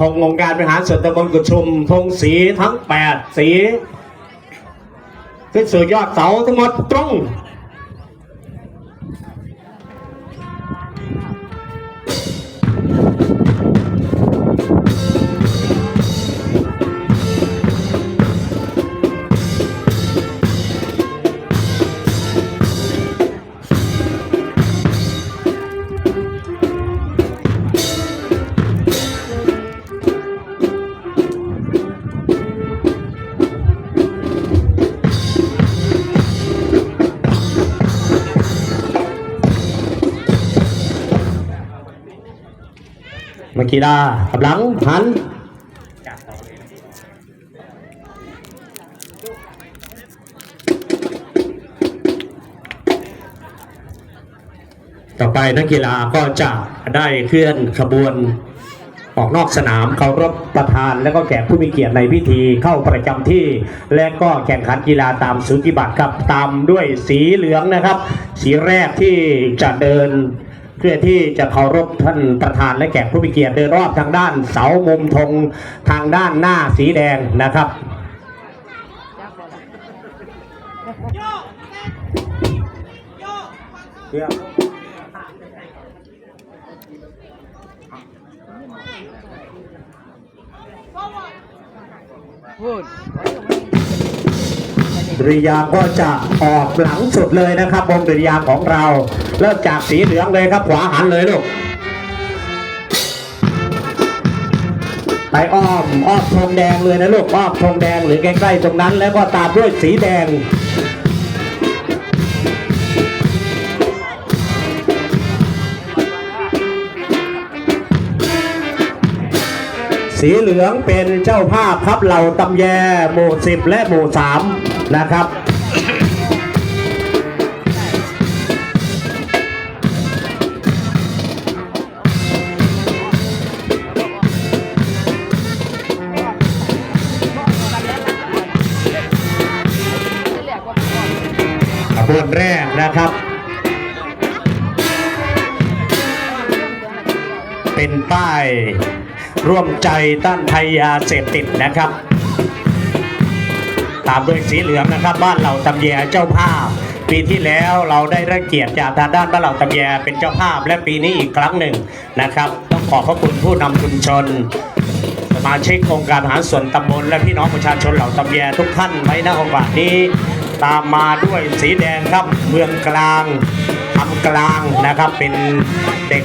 ธงองค์การบริหารส่วนตำบลกุดชุมธงสีทั้ง 8 สีขึ้นสู่ยอดเสาทั้งหมดตรง กีฬากำลังหันต่อไปนักกีฬาก็จะได้เคลื่อนขบวนออกนอกสนามเคารพประธานและก็แขกผู้มีเกียรติในพิธีเข้าประจำที่ และก็แข่งขันกีฬาตามสูติบัตรครับตามด้วยสีเหลืองนะครับ สีแรกที่จะเดิน เพื่อที่จะเคารพท่านประธานและแขกผู้มีเกียรติเดินรอบทางด้านเสามุมธงทางด้านหน้าสีแดงนะครับพูด ดุริยางก็จะออกหลังสุดเลยนะครับวงดุริยางของเรา เริ่มจากสีเหลืองเลยครับขวาหันเลยลูกไปอ้อมอ้อมธงแดงเลยนะลูกอ้อมธงแดงหรือใกล้ๆตรงนั้น แล้วก็ตามด้วยสีแดงสีเหลืองเป็นเจ้าภาพครับเหล่าตำแยหมู่สิบและหมู่สาม นะครับ ขบวนแรกนะครับ เป็นป้ายร่วมใจต้านภัยยาเสพติดนะครับ ตามด้วยสีเหลืองนะครับ บ้านเหล่าตำแยเจ้าภาพ ปีที่แล้วเราได้รับเกียรติจากทางด้านบ้านเหล่าตำแยเป็นเจ้าภาพ และปีนี้อีกครั้งหนึ่งนะครับ ต้องขอขอบคุณผู้นำชุมชนสมาชิกองค์การหารส่วนตำบลและพี่น้องประชาชนเหล่าตำแยทุกท่านไว้ณโอกาสนี้ ตามมาด้วยสีแดงครับเมืองกลางทำกลางนะครับเป็นเด็ก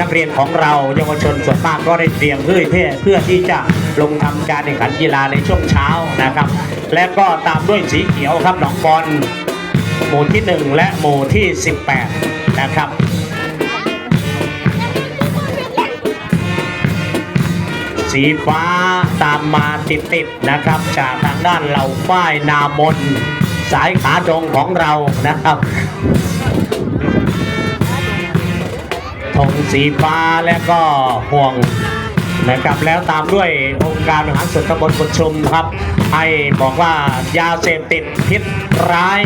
นักเรียนของเราเยาวชนส่วนมากก็ได้เตรียมเพื่อเพื่อเพื่อที่จะ ลงทำการแข่งขันกีฬาในช่วงเช้านะครับ และก็ตามด้วยสีเขียวครับหนองบอลหมู่ที่ 1 และหมู่ที่ 18 นะครับสีฟ้าตามมาติดๆนะครับ จากทางด้านเหล่าฝ้ายนามน สายขาดงของเรานะครับธงสีฟ้าและก็ห่วง นะครับแล้วตามด้วยองค์การบริหารส่วนตำบลกุชุมครับ ให้บอกว่ายาเสพติดพิษร้าย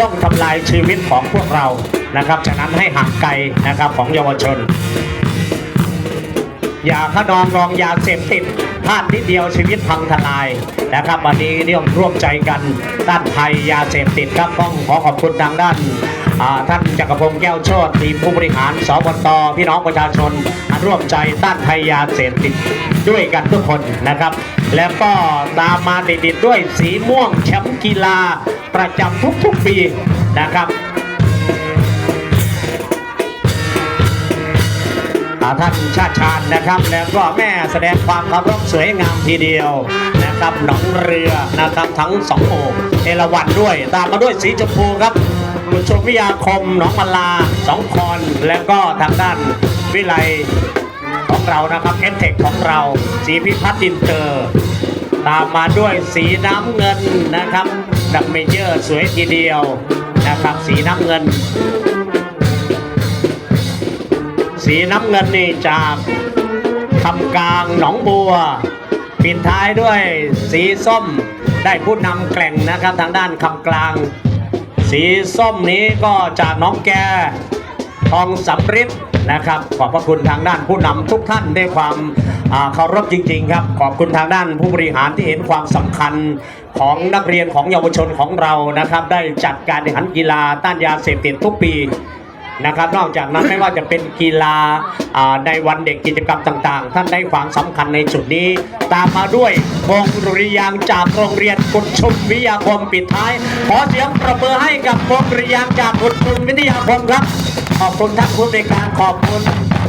ต้องทำลายชีวิตของพวกเรานะครับ ฉะนั้นให้ห่างไกลนะครับของเยาวชน อย่าขนองรองยาเสพติดพลาดนิดเดียวชีวิตพังทลายนะครับ วันนี้เรื่องร่วมใจกันด้านภัยยาเสพติดครับต้องขอขอบคุณทางด้าน ท่านจักรพงศ์แก้วโชติทีมผู้บริหารสบตพี่น้องประชาชนร่วมใจต้านภัยยาเสพติดด้วยกันทุกคนนะครับ แล้วก็ตามมาติดๆด้วยสีม่วงแชมป์กีฬาประจำทุกๆปีนะครับท่านชาติชาญนะครับ แล้วก็แม่แสดงความเคารพสวยงามทีเดียวนะครับหนองเรือนะครับทั้งสองโอ่งเอราวัณด้วย ตามมาด้วยสีชมพูครับ ชมวิทยาคมหนองมลาสองคอนแล้วก็ทางด้านวิไลของเรานะครับเอ็นเทคของเรา สีพิพัฒน์อินเตอร์ ตามมาด้วยสีน้ำเงินนะครับ ดับเมเจอร์สวยทีเดียวนะครับ สีน้ำเงิน สีน้ำเงินนี่จากคำกลางหนองบัวปิดท้ายด้วยสีส้มได้ผู้นำแกล่งนะครับทางด้านคำกลาง สีส้มนี้ก็จากน้องแกทองสำริดนะครับ ขอบพระคุณทางด้านผู้นำทุกท่านด้วยความเคารพจริง ๆ ครับ ขอบคุณทางด้านผู้บริหารที่เห็นความสำคัญของนักเรียนของเยาวชนของเรานะครับ ได้จัดการแข่งขันกีฬาต้านยาเสพติดทุกปี นะครับ นอกจากนั้นไม่ว่าจะเป็นกีฬาในวันเด็กกิจกรรมต่างๆ ท่านได้ความสำคัญในจุดนี้ ตามมาด้วยวงดุริยางจากโรงเรียนกุศชุมวิทยาคมปิดท้าย ขอเสียงประเมือให้กับวงดุริยางจากกุศชุมวิทยาคมครับ ขอบคุณท่านผู้ในการขอบคุณ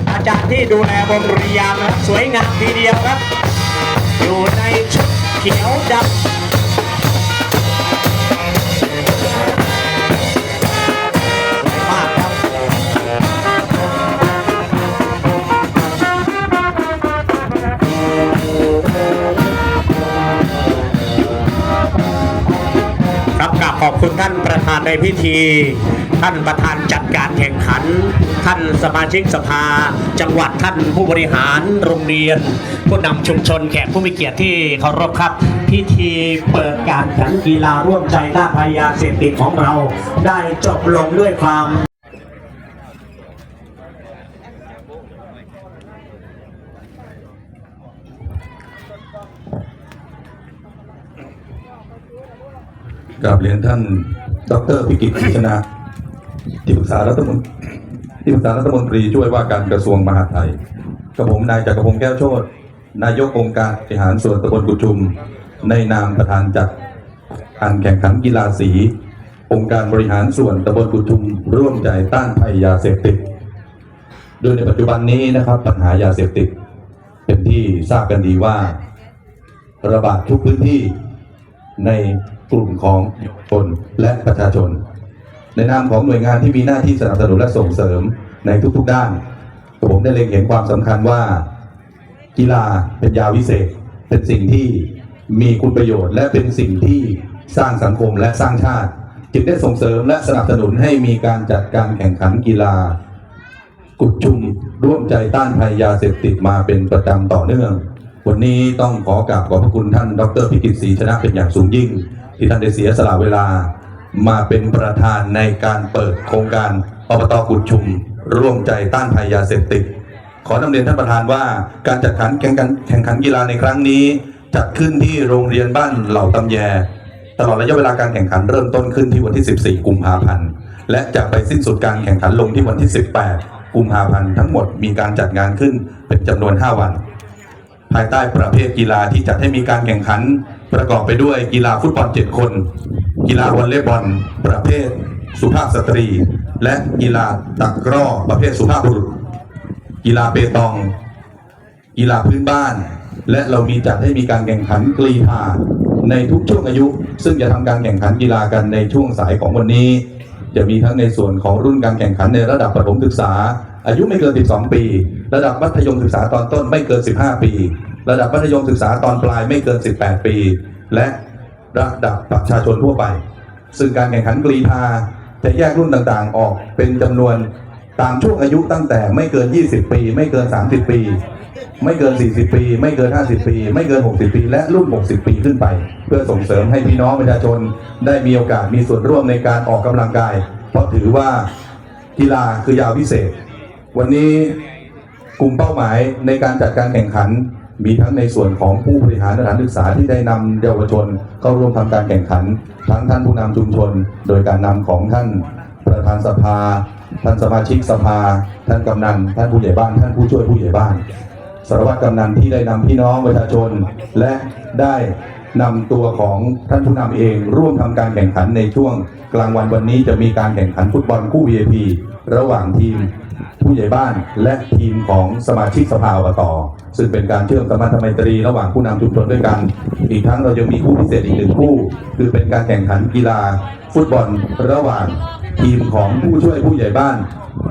อาจารย์ที่ดูแลวงดุริยางรับสวยงามทีเดียวครับ อยู่ในชุดเขียวดำ ขอบคุณท่านประธานในพิธี ท่านประธานจัดการแข่งขัน ท่านสมาชิกสภา จังหวัดท่านผู้บริหารโรงเรียน ผู้นำชุมชนแขกผู้มีเกียรติที่เคารพครับ พิธีเปิดการแข่งกีฬาร่วมใจล้านภัยยาเสพติดของเรา ได้จบลงด้วยความ กราบเรียนท่าน ดรพิกิตพิชนะที่ปรึกษารัฐมนตรีที่ปรึกษารัฐมนตรีช่วยว่าการกระทรวงมหาดไทยกระผมนายจักรพงศ์แก้วโชตนายกองค์การบริหารส่วนตำบลกุชุม ในนามประธานจัดการแข่งขันกีฬาสี องค์การบริหารส่วนตำบลกุชุม ร่วมใจต้านภัยยาเสพติด โดยในปัจจุบันนี้นะครับปัญหายาเสพติด เป็นที่ทราบกันดีว่า ระบาดทุกพื้นที่ใน กลุ่มของเยาวชนและประชาชน ในนามของหน่วยงานที่มีหน้าที่สนับสนุนและส่งเสริมในทุกๆด้าน ผมได้เล็งเห็นความสำคัญว่า กีฬาเป็นยาวิเศษ เป็นสิ่งที่มีคุณประโยชน์ และเป็นสิ่งที่สร้างสังคมและสร้างชาติ จึงได้ส่งเสริมและสนับสนุนให้มีการจัดการแข่งขันกีฬา กุดชุมร่วมใจต้านภัยยาเสพติดมาเป็นประจำต่อเนื่องวันนี้ต้องขอกราบขอบพระคุณท่าน ดรพิกิตศรีชนะเป็นอย่างสูงยิ่ง ที่ท่านได้เสียสละเวลามาเป็นประธานในการเปิดโครงการอบตกุดชุม ร่วมใจต้านภัยยาเสพติด ขอนำเรียนท่านประธานว่าการจัดขันแข่งขันแข่งขันกีฬาในครั้งนี้ จัดขึ้นที่โรงเรียนบ้านเหล่าตำแย ตลอดระยะเวลาการแข่งขันเริ่มต้นขึ้นที่วันที่ 14 กุมภาพันธ์และจะไปสิ้นสุดการแข่งขันลงที่วันที่ 18 กุมภาพันธ์ทั้งหมดมีการจัดงานขึ้นเป็นจำนวน 5 วัน ภายใต้ประเภทกีฬาที่จัดให้มีการแข่งขัน ประกอบไปด้วยกีฬาฟุตบอล 7 คน กีฬาวอลเลย์บอล ประเภทสุภาพสตรี และกีฬาตะกร้อประเภทสุภาพบุรุษ กีฬาเปตอง กีฬาพื้นบ้าน และเรามีจัดให้มีการแข่งขันกรีฑาในทุกช่วงอายุ ซึ่งจะทำการแข่งขันกีฬากันในช่วงสายของวันนี้ จะมีทั้งในส่วนของรุ่นการแข่งขันในระดับประถมศึกษา อายุไม่เกิน 12 ปี ระดับมัธยมศึกษาตอนต้นไม่เกิน 15 ปี ระดับมัธยมศึกษาตอนปลายไม่เกิน 18 ปี และระดับประชาชนทั่วไป ซึ่งการแข่งขันกรีฑาจะแยกรุ่นต่างๆ ออกเป็นจำนวนตามช่วงอายุตั้งแต่ไม่เกิน 20 ปี ไม่เกิน 30 ปี ไม่เกิน 40 ปี ไม่เกิน 50 ปี ไม่เกิน 60 ปี และรุ่น 60 ปีขึ้นไป เพื่อส่งเสริมให้พี่น้องประชาชนได้มีโอกาสมีส่วนร่วมในการออกกำลังกาย เพราะถือว่ากีฬาคือยาวิเศษ วันนี้กลุ่มเป้าหมายในการจัดการแข่งขัน มีทั้งในส่วนของผู้บริหารสถานศึกษาที่ได้นำเยาวชนเข้าร่วมทำการแข่งขัน ทั้งท่านผู้นำชุมชน โดยการนำของท่านประธานสภา ท่านสมาชิกสภา ท่านกำนัน ท่านผู้ใหญ่บ้าน ท่านผู้ช่วยผู้ใหญ่บ้าน สารวัตรกำนันที่ได้นำพี่น้องประชาชน และได้นำตัวของท่านผู้นำเองร่วมทำการแข่งขันในช่วง กลางวันวันนี้จะมีการแข่งขันฟุตบอลคู่ VIP ระหว่างทีมผู้ใหญ่บ้านและทีมของสมาชิกสภาอบตซึ่งเป็นการเชื่อมสมพันธไมตรีระหว่างผู้นำชุมชนด้วยกัน อีกทั้งเรายังมีคู่พิเศษอีกหนึ่งคู่ คือเป็นการแข่งขันกีฬา ฟุตบอลระหว่างทีมของผู้ช่วยผู้ใหญ่บ้าน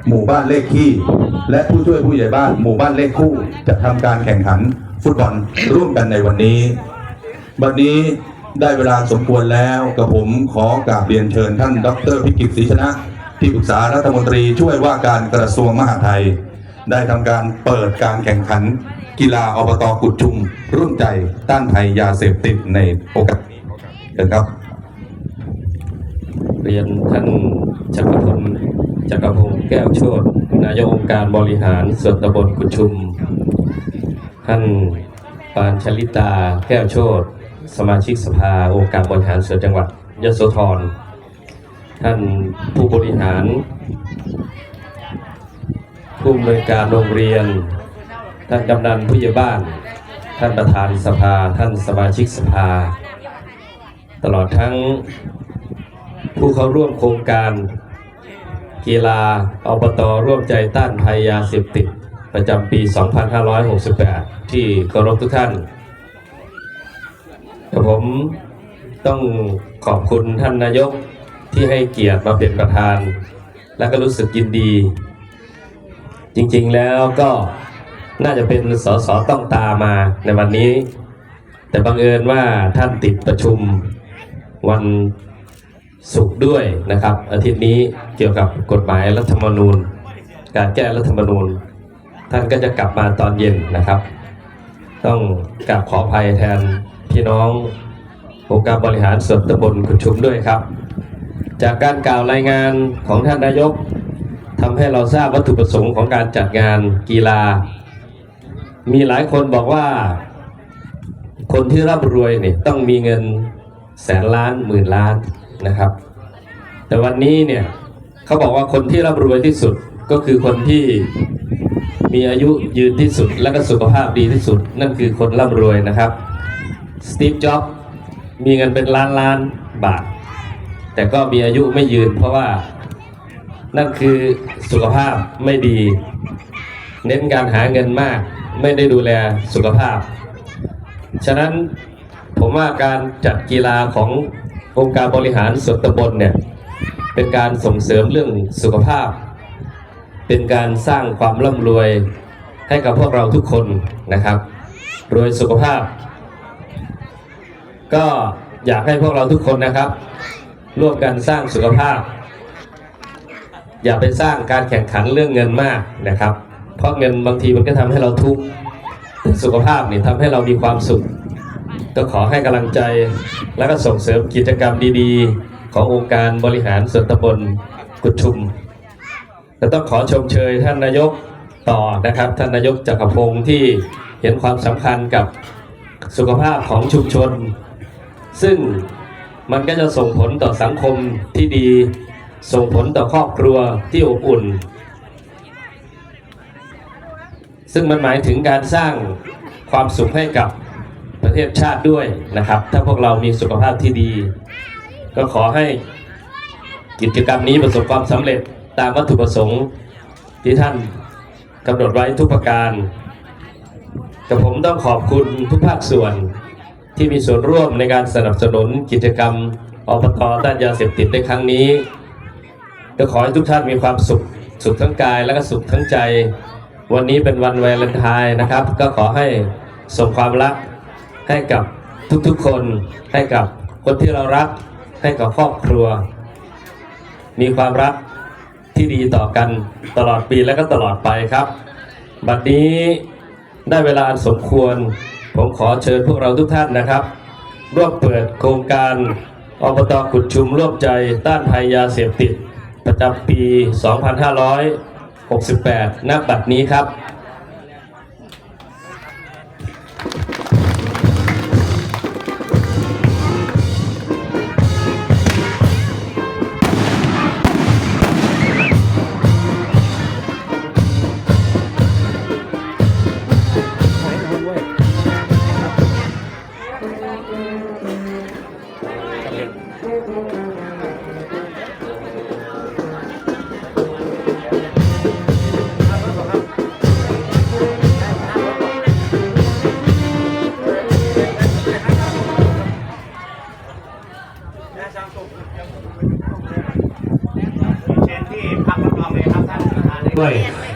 หมู่บ้านเลขที่และผู้ช่วยผู้ใหญ่บ้านหมู่บ้านเลขคู่ จะทำการแข่งขันฟุตบอลร่วมกันในวันนี้บัดนี้ได้เวลาสมควรแล้วกับผมขอกราบเรียนเชิญท่าน ดรพิกิตศรีชนะ ที่ปรึกษารัฐมนตรีช่วยว่าการกระทรวงมหาดไทย ได้ทำการเปิดการแข่งขัน กีฬาอบตกุดชุม ร่วมใจต้านภัยยาเสพติดในโอกาสนี้เชิญครับ เรียนท่านจักรพงศ์จักรพงศ์แก้วโชตนายกองค์การบริหารส่วนตำบลกุดชุม ท่านปานชลิตาแก้วโชตสมาชิกสภาองค์การบริหารส่วนจังหวัดยโสธร ท่านผู้บริหาร ผู้อำนวยการโรงเรียน ท่านกำนันผู้ใหญ่บ้าน ท่านประธานสภา ท่านสมาชิกสภา ตลอดทั้งผู้เข้าร่วมโครงการกีฬาอบตร่วมใจต้านภัยยาเสพติด ประจำปี 2568 ที่เคารพทุกท่านแต่ผมต้องขอบคุณท่านนายก ที่ให้เกียรติมาเป็นประธาน และก็รู้สึกยินดี จริงๆแล้วก็น่าจะเป็นสสต้องตามาในวันนี้ แต่บังเอิญว่าท่านติดประชุมวันศุกร์ด้วยนะครับ อาทิตย์นี้เกี่ยวกับกฎหมายรัฐธรรมนูญ การแก้รัฐธรรมนูญ ท่านก็จะกลับมาตอนเย็นนะครับ ต้องกราบขออภัยแทนพี่น้ององค์การบริหารส่วนตำบลกุดชุมด้วยครับ จากการกล่าวรายงานของท่านนายกทำให้เราทราบวัตถุประสงค์ของการจัดงานกีฬา มีหลายคนบอกว่า คนที่ร่ำรวยเนี่ยต้องมีเงินแสนล้านหมื่นล้านนะครับ แต่วันนี้เนี่ยเขาบอกว่าคนที่ร่ำรวยที่สุดก็คือคนที่มีอายุยืนที่สุดและก็สุขภาพดีที่สุด นั่นคือคนร่ำรวยนะครับสตีฟจ็อบมีเงินเป็นล้านล้านบาท แต่ก็มีอายุไม่ยืน เพราะว่านั่นคือสุขภาพไม่ดี เน้นการหาเงินมาก ไม่ได้ดูแลสุขภาพ ฉะนั้นผมว่าการจัดกีฬาขององค์การบริหารส่วนตำบลเนี่ยเป็นการส่งเสริมเรื่องสุขภาพ เป็นการสร้างความร่ำรวยให้กับพวกเราทุกคนนะครับรวยสุขภาพ ก็อยากให้พวกเราทุกคนนะครับ ร่วมกันสร้างสุขภาพ อย่าไปสร้างการแข่งขันเรื่องเงินมากนะครับ เพราะเงินบางทีมันก็ทำให้เราทุกข์สุขภาพนี่ทำให้เรามีความสุข ก็ขอให้กำลังใจและก็ส่งเสริมกิจกรรมดีๆ ขององค์การบริหารส่วนตำบลกุดชุมแต่ต้องขอชมเชยท่านนายกต่อนะครับ ท่านนายกจักรพงศ์ที่เห็นความสำคัญกับสุขภาพของชุมชน ซึ่ง มันก็จะส่งผลต่อสังคมที่ดี ส่งผลต่อครอบครัวที่อบอุ่น ซึ่งมันหมายถึงการสร้างความสุขให้กับประเทศชาติด้วยนะครับ ถ้าพวกเรามีสุขภาพที่ดี ก็ขอให้กิจกรรมนี้ประสบความสำเร็จตามวัตถุประสงค์ที่ท่านกำหนดไว้ทุกประการกับผมต้องขอบคุณทุกภาคส่วน ที่มีส่วนร่วมในการสนับสนุนกิจกรรมอบตต้านยาเสพติดในครั้งนี้ก็ขอให้ทุกท่านมีความสุขสุขทั้งกายและก็สุขทั้งใจ วันนี้เป็นวันวาเลนไทน์นะครับ ก็ขอให้ส่งความรักให้กับทุกๆคน ให้กับคนที่เรารัก ให้กับครอบครัว มีความรักที่ดีต่อกันตลอดปีและก็ตลอดไปครับ บัดนี้ได้เวลาอันสมควร ผมขอเชิญพวกเราทุกท่านนะครับ ร่วมเปิดโครงการอบตขุดชุมร่วมใจต้านภัยยาเสพติด ประจำปี 2568 ณ บัดนี้ครับ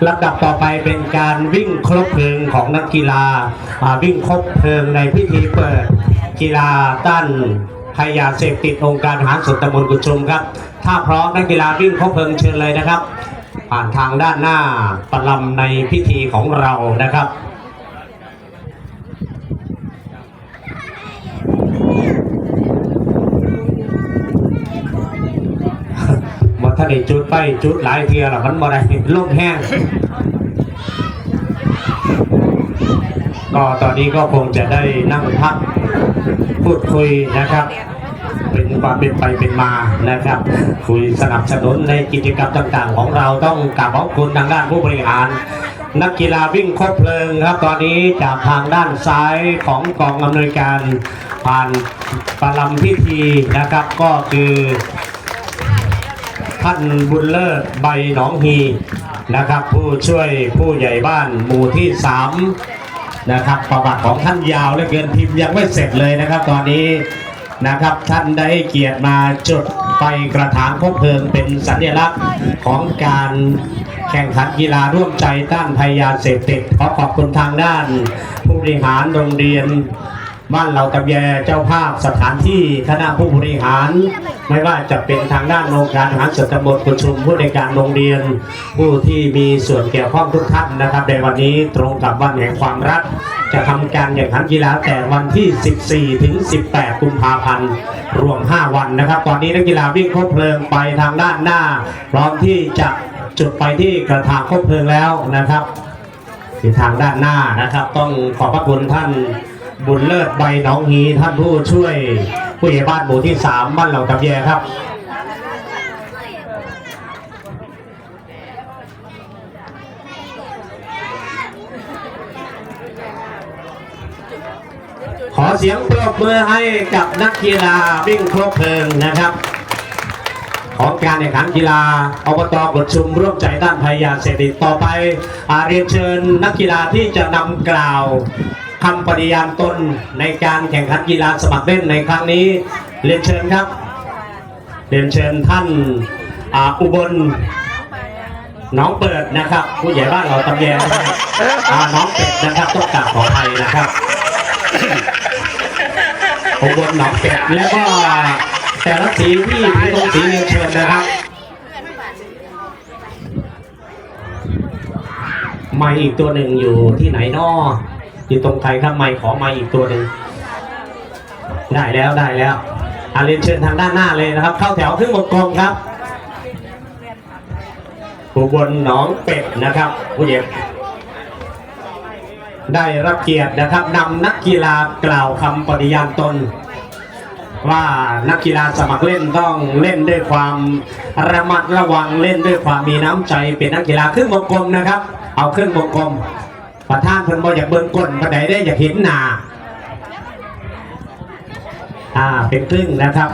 ลำดับต่อไปเป็นการวิ่งครบเพลิงของนักกีฬาวิ่งครบเพลิงในพิธีเปิดกีฬาต้านพยยาเสพติดองค์การหารส่วนตำบลกุชุมครับ ถ้าพร้อมนักกีฬาวิ่งครบเพลิงเชิญเลยนะครับ ผ่านทางด้านหน้าประลำในพิธีของเรานะครับานได้จุดไปจุดหลายเทียละมันบ่ได้ลมแห้งก็ตอนนี้ก็คงจะได้นั่งพักพูดคุยนะครับ เป็นความเป็นไปเป็นมานะครับ คุยสนับสนุนในกิจกรรมต่างๆ ของเราต้องกราบขอบคุณทางด้านผู้บริหาร นักกีฬาวิ่งครบเพลิงครับ ตอนนี้จากทางด้านซ้ายของกองอำนวยการผ่านประลำพิธีนะครับก็คือ ท่านบุญเลิศใบหนองฮีนะครับ ผู้ช่วยผู้ใหญ่บ้านหมู่ที่สามนะครับประวัติของท่านยาวเหลือเกินพิมพ์ยังไม่เสร็จเลยนะครับ ตอนนี้นะครับท่านได้เกียรติมาจุดไฟกระถางคบเพลิงเป็นสัญลักษณ์ของการแข่งขันกีฬาร่วมใจต้านภัยยาเสพติดขอขอบคุณทางด้าน ผู้บริหารโรงเรียน บ้านเหล่าตะแยเจ้าภาพสถานที่คณะผู้บริหาร ไม่ว่าจะเป็นทางด้านโรงการอาหารส่วนตำบลกุชุมผู้ในการโรงเรียน ผู้ที่มีส่วนเกี่ยวข้องทุกท่านนะครับ ในวันนี้ตรงกับวันแห่งความรัก จะทำการแข่งขันกีฬาแต่วันที่ 14 ถึง 18 กุมภาพันธ์รวม 5 วันนะครับ ตอนนี้นักกีฬาวิ่งคบเพลิงไปทางด้านหน้า พร้อมที่จะจุดไปที่กระถางคบเพลิงแล้วนะครับที่ทางด้านหน้านะครับ ต้องขอบพระคุณท่าน บุญเลิศใบหนองฮีท่านผู้ช่วยผู้ใหญ่บ้านหมู่ที่สามบ้านเหล่าตะแยครับขอเสียงปรบมือให้กับนักกีฬาวิ่งครบเพลิงนะครับ ของการแข่งขันกีฬาอบตกดชุมร่วมใจด้านภัยยาเสพติดต่อไปอาเรียนเชิญนักกีฬาที่จะนำกล่าว คำปฏิญาณตนในการแข่งขันกีฬาสมัครเล่นในครั้งนี้เรียนเชิญครับ เรียนเชิญท่านอุบลน้องเปิดนะครับ ผู้ใหญ่บ้านเราตำแยงน้องเป็ดนะครับต้องกราบขออภัยนะครับอุบลหนองเป็ดแล้วก็แต่ละสีที่พี่ตรงสีเรียนเชิญนะครับไม้อีกตัวหนึ่งอยู่ที่ไหนนอ อยู่ตรงใครครับไม้ขอไม้อีกตัวหนึ่งได้แล้วได้แล้วอาเรียนเชิญทางด้านหน้าเลยนะครับ เข้าแถวครึ่งวงกลมครับอุบลหนองเป็ดนะครับผู้ใหญ่ได้รับเกียรตินะครับนำนักกีฬากล่าวคำปฏิญาณตน ว่านักกีฬาสมัครเล่นต้องเล่นด้วยความระมัดระวังเล่นด้วยความมีน้ำใจเป็นนักกีฬาครึ่งวงกลมนะครับ เอาครึ่งวงกลม ประธานเพิ่นบ่อยากเบิ่งก้นประใดได้อยากเห็นหน้าอ่าเป็นครึ่งนะครับ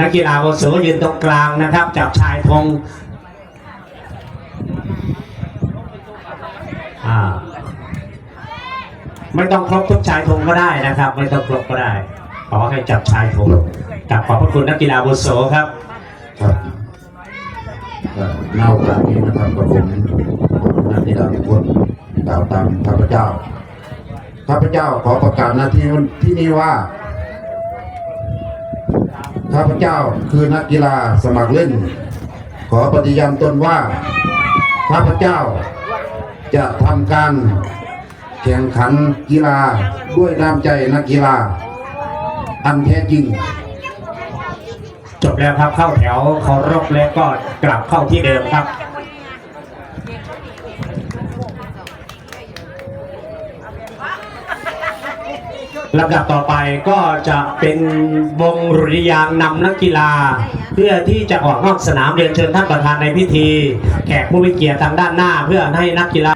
นักกีฬาโอโสยืนตรงกลางนะครับ จับชายธงอ่าไม่ต้องครบทุกชายธงก็ได้นะครับ ไม่ต้องครบก็ได้ ขอให้จับชายธงกราบขอบพระคุณนักกีฬาบุโสครับครับเน่าโอกาสนี้นะครับกับผมนาทีดาวทุกคน กล่าวตามข้าพเจ้าข้าพเจ้าขอประกาศหน้าที่ที่นี้ว่าข้าพเจ้าคือนักกีฬาสมัครเล่น ขอปฏิญาณตนว่าข้าพเจ้าจะทำการแข่งขันกีฬาด้วยน้ำใจนักกีฬา อันแท้จริง จบแล้วครับเข้าแถวเคารพแล้วก็กลับเข้าที่เดิมครับ ลำดับต่อไปก็จะเป็นวงรุริยางนำนักกีฬา เพื่อที่จะออกนอกสนามเรียนเชิญท่านประธานในพิธี แขกผู้มีเกียรติทางด้านหน้า เพื่อให้นักกีฬา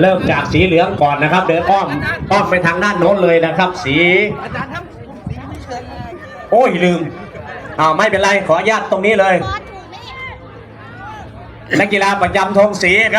เริ่มจากสีเหลืองก่อนนะครับ เดินอ้อมอ้อมไปทางด้านโน้นเลยนะครับ สีโอ้ยลืมอ้าวไม่เป็นไรขออนุญาตตรงนี้เลย นักกีฬาประจำธงสีครับ